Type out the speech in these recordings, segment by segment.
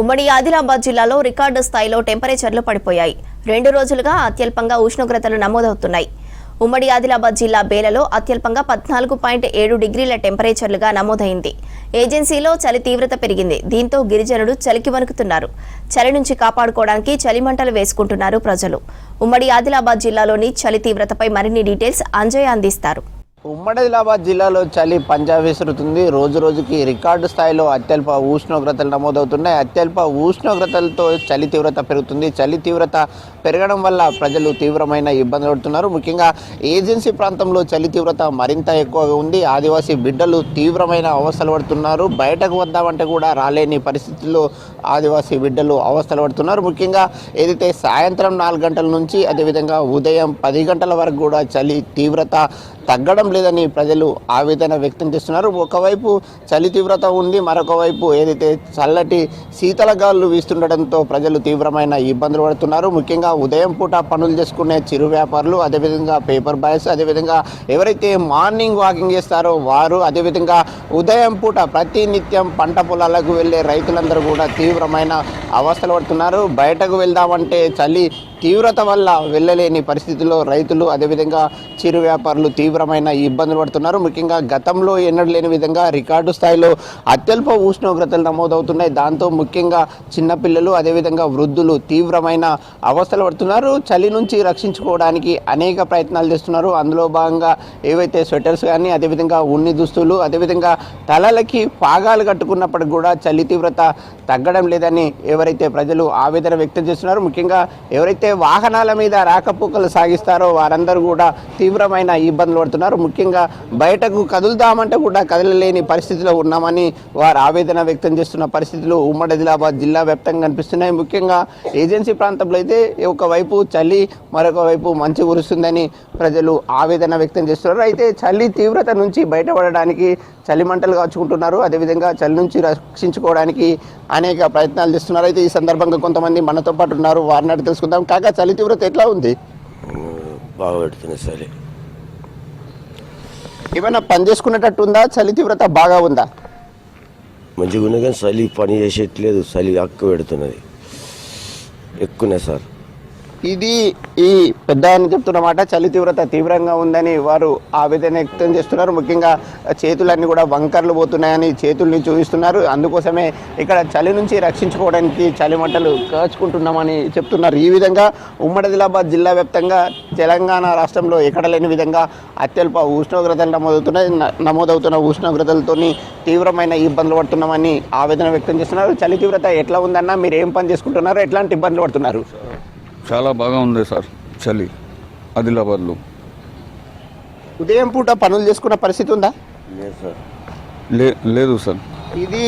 ఉమ్మడి ఆదిలాబాద్ జిల్లాలో రికార్డు స్థాయిలో టెంపరేచర్లు పడిపోయాయి. రెండు రోజులుగా అత్యల్పంగా ఉష్ణోగ్రతలు నమోదవుతున్నాయి. ఉమ్మడి ఆదిలాబాద్ జిల్లా బేలలో అత్యల్పంగా పద్నాలుగు పాయింట్ ఏడు డిగ్రీల టెంపరేచర్లుగా నమోదైంది. ఏజెన్సీలో చలి తీవ్రత పెరిగింది. దీంతో గిరిజనులు చలికి వణుకుతున్నారు. చలి నుంచి కాపాడుకోవడానికి చలిమంటలు వేసుకుంటున్నారు ప్రజలు. ఉమ్మడి ఆదిలాబాద్ జిల్లాలోని చలి తీవ్రతపై మరిన్ని డీటెయిల్స్ అంజయ్ అందిస్తారు. ఉమ్మడి ఆదిలాబాద్ జిల్లాలో చలి పంజా విసురుతుంది. రోజు రోజుకి రికార్డు స్థాయిలో అత్యల్ప ఉష్ణోగ్రతలు నమోదవుతున్నాయి. అత్యల్ప ఉష్ణోగ్రతలతో చలి తీవ్రత పెరుగుతుంది. చలి తీవ్రత పెరగడం వల్ల ప్రజలు తీవ్రమైన ఇబ్బందులు పడుతున్నారు. ముఖ్యంగా ఏజెన్సీ ప్రాంతంలో చలి తీవ్రత మరింత ఎక్కువగా ఉంది. ఆదివాసీ బిడ్డలు తీవ్రమైన అవస్థలు పడుతున్నారు. బయటకు వద్దామంటే కూడా రాలేని పరిస్థితుల్లో ఆదివాసీ బిడ్డలు అవస్థలు పడుతున్నారు. ముఖ్యంగా ఏదైతే సాయంత్రం నాలుగు గంటల నుంచి అదేవిధంగా ఉదయం పది గంటల వరకు కూడా చలి తీవ్రత తగ్గడం లేదని ప్రజలు ఆవేదన వ్యక్తం చేస్తున్నారు. ఒకవైపు చలి తీవ్రత ఉంది. మరొక వైపు ఏదైతే చల్లటి శీతల గాలులు వీస్తుండటంతో ప్రజలు తీవ్రమైన ఇబ్బందులు పడుతున్నారు. ముఖ్యంగా ఉదయం పూట పనులు చేసుకునే చిరు వ్యాపారులు అదేవిధంగా పేపర్ బాయ్స్ అదేవిధంగా ఎవరైతే మార్నింగ్ వాకింగ్ చేస్తారో వారు అదేవిధంగా ఉదయం పూట ప్రతి నిత్యం పంట పొలాలకు వెళ్ళే రైతులందరూ కూడా తీవ్రమైన అవస్థలు పడుతున్నారు. బయటకు వెళ్దామంటే చలి తీవ్రత వల్ల వెళ్ళలేని పరిస్థితుల్లో రైతులు అదేవిధంగా చిరు వ్యాపారులు తీవ్రమైన ఇబ్బందులు పడుతున్నారు. ముఖ్యంగా గతంలో ఎన్నడూ లేని విధంగా రికార్డు స్థాయిలో అత్యల్ప ఉష్ణోగ్రతలు నమోదవుతున్నాయి. దాంతో ముఖ్యంగా చిన్నపిల్లలు అదేవిధంగా వృద్ధులు తీవ్రమైన అవస్థలు పడుతున్నారు. చలి నుంచి రక్షించుకోవడానికి అనేక ప్రయత్నాలు చేస్తున్నారు. అందులో భాగంగా ఏవైతే స్వెటర్స్ కానీ అదేవిధంగా ఉన్ని దుస్తులు అదేవిధంగా తలలకి పాగాలు కట్టుకున్నప్పటికి కూడా చలి తీవ్రత తగ్గడం లేదని ఎవరైతే ప్రజలు ఆవేదన వ్యక్తం చేస్తున్నారు ముఖ్యంగా ఎవరైతే వాహనాల మీద రాకపోకలు సాగిస్తారో వారందరూ కూడా తీవ్రమైన ఇబ్బందులు పడుతున్నారు. ముఖ్యంగా బయటకు కదులుదామంటే కూడా కదలలేని పరిస్థితిలో ఉన్నామని వారు ఆవేదన వ్యక్తం చేస్తున్న పరిస్థితులు ఉమ్మడి ఆదిలాబాద్ జిల్లా వ్యాప్తంగా కనిపిస్తున్నాయి. ముఖ్యంగా ఏజెన్సీ ప్రాంతంలో అయితే ఒకవైపు చలి మరొక వైపు మంచు కురుస్తుందని ప్రజలు ఆవేదన వ్యక్తం చేస్తున్నారు. అయితే చలి తీవ్రత నుంచి బయటపడడానికి చలి మంటలు కాచుకుంటున్నారు. అదేవిధంగా చలి నుంచి రక్షించుకోవడానికి అనేక ప్రయత్నాలు చేస్తున్నారు. అయితే ఈ సందర్భంగా కొంతమంది మనతో పాటు ఉన్నారు. వారిని అడిగి తెలుసుకుందాం. కాగా చలి తీవ్రత ఎట్లా ఉంది? బాగా పెడుతుంది సరే ఏమైనా పని చేసుకునేటట్టు ఉందా? చలి తీవ్రత బాగా ఉందా? మంచిగా ఉన్నది కానీ చలి పని చేసేట్లేదు. చలి అక్క పెడుతున్నది. ఎక్కువనే సార్. ఇది ఈ పెద్ద ఆయన చెప్తున్నమాట చలి తీవ్రత తీవ్రంగా ఉందని వారు ఆవేదన వ్యక్తం చేస్తున్నారు. ముఖ్యంగా చేతులన్నీ కూడా వంకర్లు పోతున్నాయని చేతుల్ని చూపిస్తున్నారు. అందుకోసమే ఇక్కడ చలి నుంచి రక్షించుకోవడానికి చలి మంటలు కాచుకుంటున్నామని చెప్తున్నారు. ఈ విధంగా ఉమ్మడిదిలాబాద్ జిల్లా వ్యాప్తంగా తెలంగాణ రాష్ట్రంలో ఎక్కడ లేని విధంగా అత్యల్ప ఉష్ణోగ్రతలు నమోదవుతున్నాయి. నమోదవుతున్న ఉష్ణోగ్రతలతోని తీవ్రమైన ఇబ్బందులు పడుతున్నామని ఆవేదన వ్యక్తం చేస్తున్నారు. చలి తీవ్రత ఎట్లా ఉందన్నా మీరు ఏం పని చేసుకుంటున్నారు ఎట్లాంటి ఇబ్బందులు పడుతున్నారు? చాలా బాగా ఉంది సార్ చలి ఆదిలాబాద్లో. ఉదయం పూట పనులు చేసుకున్న పరిస్థితి ఉందా? లేదు సార్. లే లేదు సార్. ఇది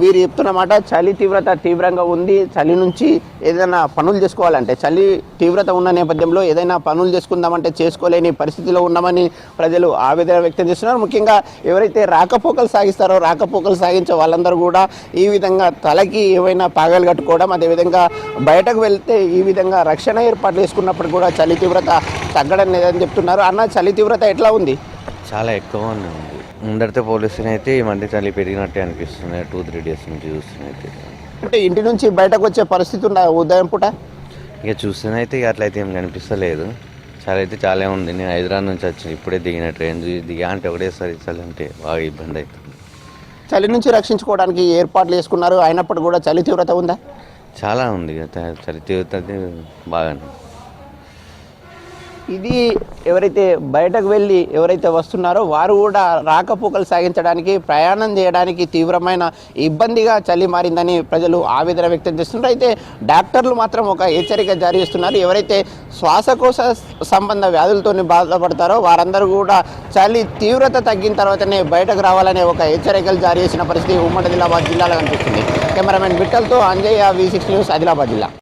వీరు చెప్తున్నమాట చలి తీవ్రత తీవ్రంగా ఉంది చలి నుంచి ఏదైనా పనులు చేసుకోవాలంటే చలి తీవ్రత ఉన్న నేపథ్యంలో ఏదైనా పనులు చేసుకుందామంటే చేసుకోలేని పరిస్థితిలో ఉన్నామని ప్రజలు ఆవేదన వ్యక్తం చేస్తున్నారు. ముఖ్యంగా ఎవరైతే రాకపోకలు సాగిస్తారో రాకపోకలు సాగించే వాళ్ళందరూ కూడా ఈ విధంగా తలకి ఏవైనా పాగాలు కట్టుకోవడం అదేవిధంగా బయటకు వెళ్తే ఈ విధంగా రక్షణ ఏర్పాట్లు చేసుకున్నప్పుడు కూడా చలి తీవ్రత తగ్గడం లేదని చెప్తున్నారు. అన్న చలి తీవ్రత ఎట్లా ఉంది? చాలా ఎక్కువ ఉంది. ముందరితో పోలిస్తేనే అయితే ఈ మధ్య చలి పెరిగినట్టే అనిపిస్తుంది. టూ త్రీ డేస్ నుంచి చూస్తేనైతే అంటే ఇంటి నుంచి బయటకు వచ్చే పరిస్థితి ఉందా ఉదయం పూట? ఇక చూస్తేనైతే ఇక అట్లయితే ఏం కనిపిస్తలేదు. చాలా అయితే చాలా ఉంది. నేను హైదరాబాద్ నుంచి వచ్చి ఇప్పుడే దిగిన ట్రైన్ దిగా అంటే ఒకటేసారి చలి అంటే బాగా ఇబ్బంది అవుతుంది చలి నుంచి రక్షించుకోవడానికి ఏర్పాట్లు చేసుకున్నారు. అయినప్పుడు కూడా చలి తీవ్రత ఉందా? చాలా ఉంది. చలి తీరుతుంది బాగానే ఇది ఎవరైతే బయటకు వెళ్ళి ఎవరైతే వస్తున్నారో వారు కూడా రాకపోకలు సాగించడానికి ప్రయాణం చేయడానికి తీవ్రమైన ఇబ్బందిగా చలి మారిందని ప్రజలు ఆవేదన వ్యక్తం చేస్తున్నారు. అయితే డాక్టర్లు మాత్రం ఒక హెచ్చరిక జారీ చేస్తున్నారు. ఎవరైతే శ్వాసకోశ సంబంధ వ్యాధులతో బాధపడతారో వారందరూ కూడా చలి తీవ్రత తగ్గిన తర్వాతనే బయటకు రావాలనే ఒక హెచ్చరికలు జారీ చేసిన పరిస్థితి ఉమ్మడి ఆదిలాబాద్ జిల్లాలో కనిపిస్తుంది. Cameraman బిట్టల్తో Anjaiah V six news Adilabad జిల్లా.